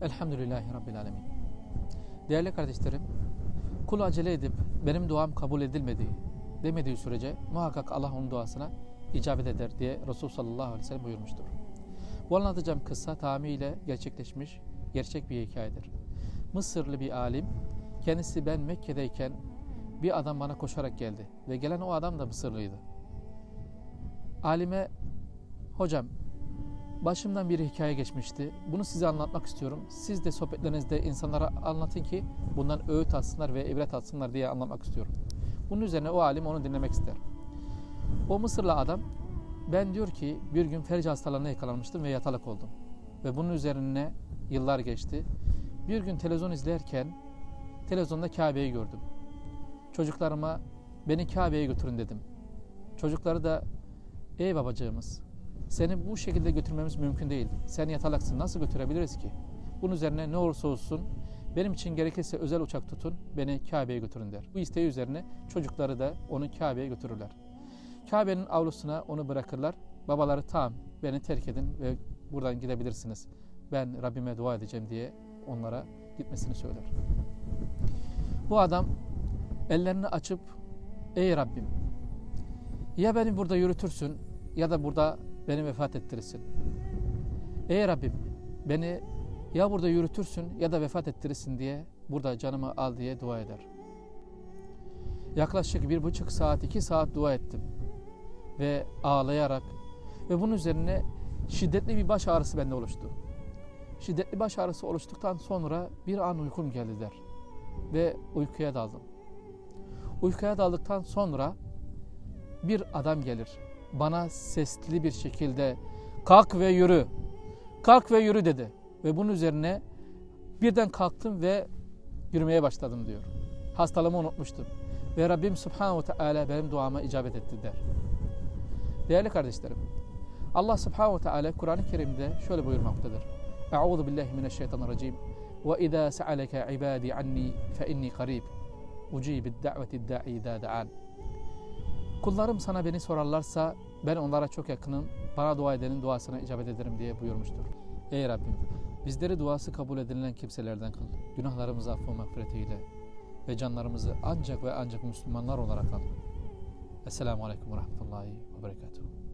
Elhamdülillahi Rabbil Alemin. Değerli kardeşlerim, kul acele edip benim duam kabul edilmedi demediği sürece muhakkak Allah onun duasına icabet eder diye Resul sallallahu aleyhi ve sellem buyurmuştur. Bu anlatacağım kıssa tamamıyla gerçekleşmiş gerçek bir hikayedir. Mısırlı bir alim kendisi ben Mekke'deyken bir adam bana koşarak geldi ve gelen o adam da Mısırlıydı. Alime hocam başımdan bir hikaye geçmişti. Bunu size anlatmak istiyorum. Siz de sohbetlerinizde insanlara anlatın ki bundan öğüt alsınlar ve ibret alsınlar diye anlatmak istiyorum. Bunun üzerine o alim onu dinlemek ister. O Mısırlı adam ben diyor ki bir gün felç hastalığına yakalanmıştım ve yatalak oldum. Ve bunun üzerine yıllar geçti. Bir gün televizyon izlerken televizyonda Kabe'yi gördüm. Çocuklarıma beni Kabe'ye götürün dedim. Çocukları da ey babacığımız seni bu şekilde götürmemiz mümkün değil. Sen yatalaksın nasıl götürebiliriz ki? Bunun üzerine ne olursa olsun benim için gerekirse özel uçak tutun beni Kabe'ye götürün der. Bu isteği üzerine çocukları da onu Kabe'ye götürürler. Kabe'nin avlusuna onu bırakırlar. Babaları tamam beni terk edin ve buradan gidebilirsiniz. Ben Rabbime dua edeceğim diye onlara gitmesini söyler. Bu adam ellerini açıp ey Rabbim ya beni burada yürütürsün ya da burada beni vefat ettirirsin. Ey Rabbim beni ya burada yürütürsün ya da vefat ettirirsin diye burada canımı al diye dua eder. Yaklaşık bir buçuk saat iki saat dua ettim ve ağlayarak ve bunun üzerine şiddetli bir baş ağrısı bende oluştu. Şiddetli baş ağrısı oluştuktan sonra bir an uykum geldi der ve uykuya daldım. Uykuya daldıktan sonra bir adam gelir bana sesli bir şekilde kalk ve yürü, kalk ve yürü dedi. Ve bunun üzerine birden kalktım ve yürümeye başladım diyor. Hastalığımı unutmuştum. Ve Rabbim Subhanahu Teala benim duama icabet etti der. Değerli kardeşlerim, Allah Subhanahu Teala Kur'an-ı Kerim'de şöyle buyurmaktadır. Euzu billahi mineşşeytanirracim. Ve izâ se'aleke ibâdî anni fe inni qarib. Ucibid da'veti da'i idâ da'an. Kullarım sana beni sorarlarsa ben onlara çok yakınım. Bana dua edenin duasına icabet ederim diye buyurmuştur. Ey Rabbim bizleri duası kabul edilen kimselerden kıl. Günahlarımızı affı mağfiret eyle. Ve canlarımızı ancak ve ancak Müslümanlar olarak al. Esselamu Aleyküm ve Rahmetullahi ve Berekatuhu.